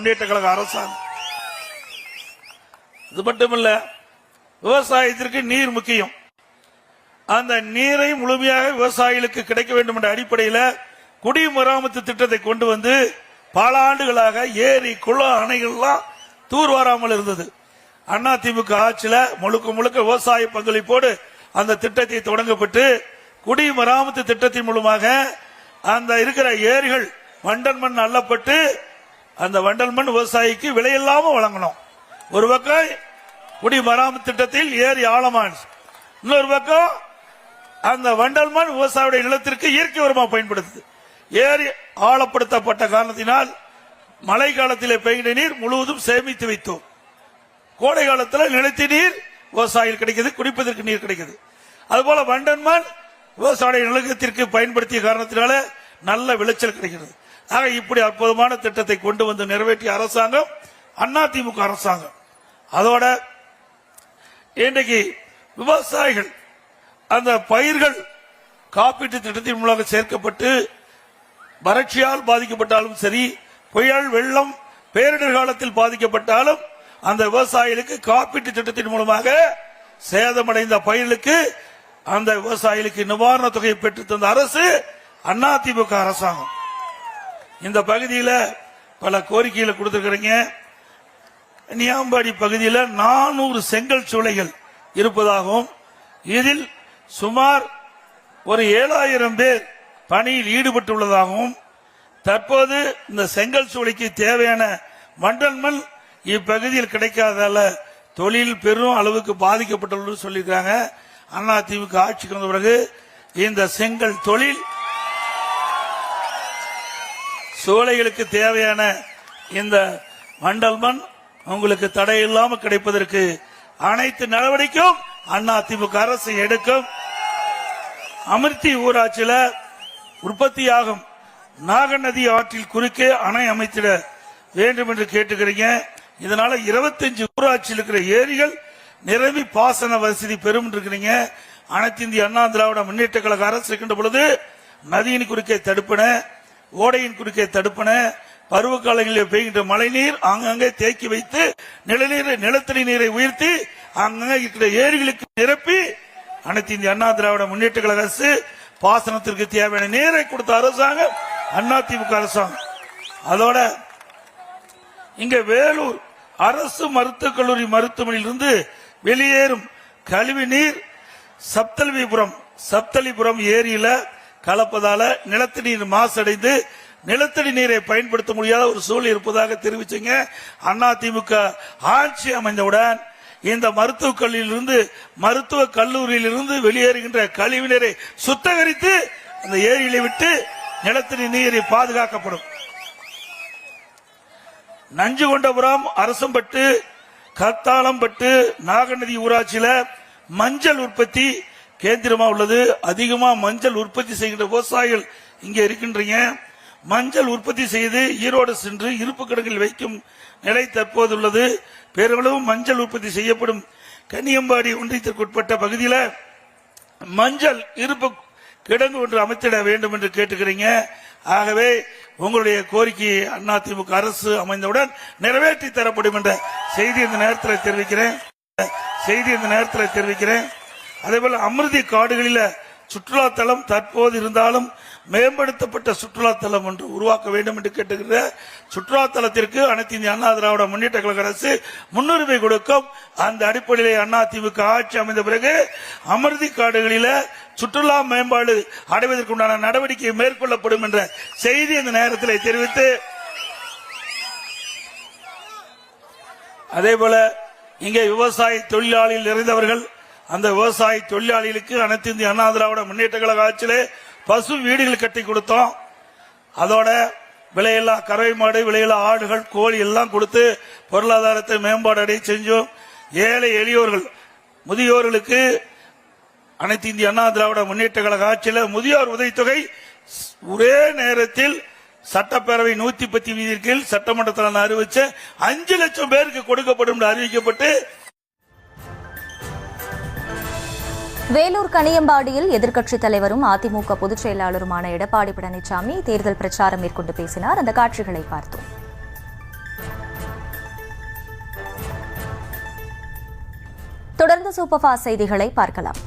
முன்னேற்ற கழக அரசாங்கம். இது மட்டுமல்ல விவசாயத்திற்கு நீர் முக்கியம். அந்த நீரை முழுமையாக விவசாயிகளுக்கு கிடைக்க வேண்டும் என்ற அடிப்படையில் குடிமராமத்து திட்டத்தை கொண்டு வந்து பல ஆண்டுகளாக ஏரி குளம் அணைகள்லாம் தூர்வாராமல் இருந்தது. அண்ணா திமுக ஆட்சியில் முழுக்க முழுக்க விவசாய பங்களிப்போடு அந்த திட்டத்தை தொடங்கப்பட்டு குடிமராமத்து திட்டத்தின் மூலமாக அந்த இருக்கிற ஏரிகள் மண்டன் மண் அள்ளப்பட்டு அந்த வண்டல் மண் விவசாயிக்கு விலையில்லாம வழங்கணும். ஒரு பக்கம் குடிமராமத்து திட்டத்தில் ஏரி ஆழமான். இன்னொரு பக்கம் அந்த வண்டல் மண் விவசாயியுடைய நிலத்திற்கு இயற்கை உரமா பயன்படுத்துது. ஏரி ஆழப்படுத்தப்பட்ட காரணத்தினால் மழை காலத்திலே பெய்கிற நீர் முழுவதும் சேமித்து வைத்தோம். கோடை காலத்தில் நிலத்தி நீர் விவசாயிகள் கிடைக்குது குடிப்பதற்கு நீர் கிடைக்குது. அதுபோல வண்டன் விவசாய நிலத்திற்கு பயன்படுத்திய காரணத்தினால நல்ல விளைச்சல் கிடைக்கிறது. ஆக இப்படி அற்புதமான திட்டத்தை கொண்டு வந்து நிறைவேற்றிய அரசாங்கம் அதிமுக அரசாங்கம். அதோட இன்றைக்கு விவசாயிகள் அந்த பயிர்கள் காப்பீட்டு திட்டத்தின் மூலமாக சேர்க்கப்பட்டு வறட்சியால் பாதிக்கப்பட்டாலும் சரி புயல் வெள்ளம் பேரிடர் காலத்தில் பாதிக்கப்பட்டாலும் அந்த விவசாயிகளுக்கு காப்பீட்டு திட்டத்தின் மூலமாக சேதமடைந்த பயிர்களுக்கு அந்த விவசாயிகளுக்கு நிவாரண தொகையை பெற்று தந்த அரசு அதிமுக அரசாங்கம். இந்த பகுதியில் பல கோரிக்கைகளை கொடுத்திருக்கிறீங்க. நியாம்பாடி பகுதியில் நானூறு செங்கல் சூளைகள் இருப்பதாகவும் இதில் சுமார் ஒரு ஏழாயிரம் பேர் பணியில் ஈடுபட்டுள்ளதாகவும் தற்போது இந்த செங்கல் சூளைக்கு தேவையான மண்டல் மண் இப்பகுதியில் கிடைக்காதால தொழில் பெரும் அளவுக்கு பாதிக்கப்பட்டுள்ளது சொல்லியிருக்காங்க அண்ணா ஆட்சிக்கு வந்த பிறகு இந்த செங்கல் தொழில் சோலைகளுக்கு தேவையான இந்த மண்டல் மண் உங்களுக்கு தடை இல்லாமல் கிடைப்பதற்கு அனைத்து நடவடிக்கையும் அண்ணா திமுக அரசு எடுக்கும். அமிர்தி ஊராட்சியில உற்பத்தியாகும் நாகநதி ஆற்றில் குறுக்கே அணை அமைத்திட வேண்டும் என்று கேட்டுக்கிறீங்க. இதனால 25 ஊராட்சியில் இருக்கிற ஏரிகள் நிரம்பி பாசன வசதி பெறும் இருக்கிறீங்க. அனைத்து இந்திய அண்ணா திராவிட முன்னேற்ற கழக அரசு இருக்கின்ற பொழுது நதியின் குறுக்கே தடுப்பன ஓடையின் குறுக்கே தடுப்பன பருவகாலங்களில் பெய்கின்ற மழைநீர் ஆங்காங்கே தேக்கி வைத்து நிலநீரை நிலத்தடி நீரை உயர்த்தி அங்கங்கே இருக்கிற ஏரிகளுக்கு நிரப்பி அனைத்து இந்திய அண்ணா திராவிட முன்னேற்ற கழக அரசு பாசனத்திற்கு தேவையான நீரை கொடுத்த அரசாங்கம் அண்ணா திமுக அரசாங்கம். அதோட இங்க வேலூர் அரசு மருத்துவக் கல்லூரி மருத்துவமனையில் இருந்து வெளியேறும் கழிவு நீர் சப்தல்விபுரம் சப்தலிபுரம் ஏரியில கலப்பதால நிலத்தடி நீர் மாசடைந்து நிலத்தடி நீரை பயன்படுத்த முடியாத ஒரு சூழல் இருப்பதாக தெரிவித்தங்க அண்ணா திமுக ஆட்சி அமைந்தவுடன் இந்த மருத்துவக் கல்லூரியிலிருந்து மருத்துவ கல்லூரியிலிருந்து வெளியேறுகின்ற கழிவுநீரை சுத்தகரித்து அந்த ஏரியில விட்டு நிலத்தடி நீரை பாதுகாக்கப்படும். நஞ்சுகொண்டபுரம் அரசம்பட்டு கத்தாளம்பட்டு நாகநதி ஊராட்சியில மஞ்சள் உற்பத்தி கேந்திரமா உள்ளது. அதிகமா மஞ்சள் உற்பத்தி செய்கின்ற விவசாயிகள் இங்க இருக்கின்றீங்க. மஞ்சள் உற்பத்தி செய்து ஈரோடு சென்று இருப்பு கிடங்கில் வைக்கும் நிலை தற்போது உள்ளது. பெருமளவு மஞ்சள் உற்பத்தி செய்யப்படும் கன்னியம்பாடி ஒன்றியத்திற்குட்பட்ட பகுதியில் மஞ்சள் இருப்பு கிடங்கு ஒன்று அமைத்திட வேண்டும் என்று கேட்டுக்கிறீங்க. ஆகவே உங்களுடைய கோரிக்கையை அதிமுக அரசு அமைந்தவுடன் நிறைவேற்றி தரப்படும் என்ற செய்தி இந்த நேரத்தில் தெரிவிக்கிறேன். செய்தி இந்த நேரத்தில் தெரிவிக்கிறேன். அதேபோல அமிர்தி காடுகளில் சுற்றுலாத்தலம் தற்போது இருந்தாலும் மேம்படுத்தப்பட்ட சுற்றுலா தலம் ஒன்று உருவாக்க வேண்டும் என்று கேட்டுக்கிற சுற்றுலாத்தலத்திற்கு அனைத்து இந்திய அண்ணா திராவிட முன்னேற்ற கழக அரசு முன்னுரிமை கொடுக்கும். அந்த அடிப்படையிலே அண்ணா திமுக ஆட்சி அமைந்த பிறகு அமிர்தி காடுகளில சுற்றுலா மேம்பாடு அடைவதற்குண்டான நடவடிக்கை மேற்கொள்ளப்படும் என்ற செய்தி இந்த நேரத்தில் தெரிவித்து அதே போல இங்கே விவசாய தொழிலாளிகள் நிறைந்தவர்கள் அந்த விவசாய தொழிலாளிகளுக்கு அனைத்து இந்திய அண்ணா திராவிட முன்னேற்ற கழக ஆட்சியிலே பசு வீடுகள் கட்டி கொடுத்தோம். அதோட விலையில்லா கறவை மாடு விலையில்லா ஆடுகள் கோழி எல்லாம் கொடுத்து பொருளாதாரத்தை மேம்பாடு அடைய செஞ்சோம். ஏழை எளியோர்கள் முதியோர்களுக்கு அனைத்து இந்திய அண்ணா திராவிட முன்னேற்ற கழக ஆட்சியில் முதியோர் உதவித்தொகை ஒரே நேரத்தில் சட்டப்பேரவை நூத்தி பத்து வீதியின் கீழ் சட்டமன்றத்தில் அறிவிச்ச அஞ்சு லட்சம் பேருக்கு கொடுக்கப்படும் என்று அறிவிக்கப்பட்டு வேலூர் கனியம்பாடியில் எதிர்க்கட்சித் தலைவரும் அதிமுக பொதுச் செயலாளருமான எடப்பாடி பழனிசாமி தேர்தல் பிரச்சாரம் மேற்கொண்டு பேசினார். அந்த காட்சிகளை பார்த்தோம். தொடர்ந்து சூப்பர்ஃபாஸ்ட் செய்திகளை பார்க்கலாம்.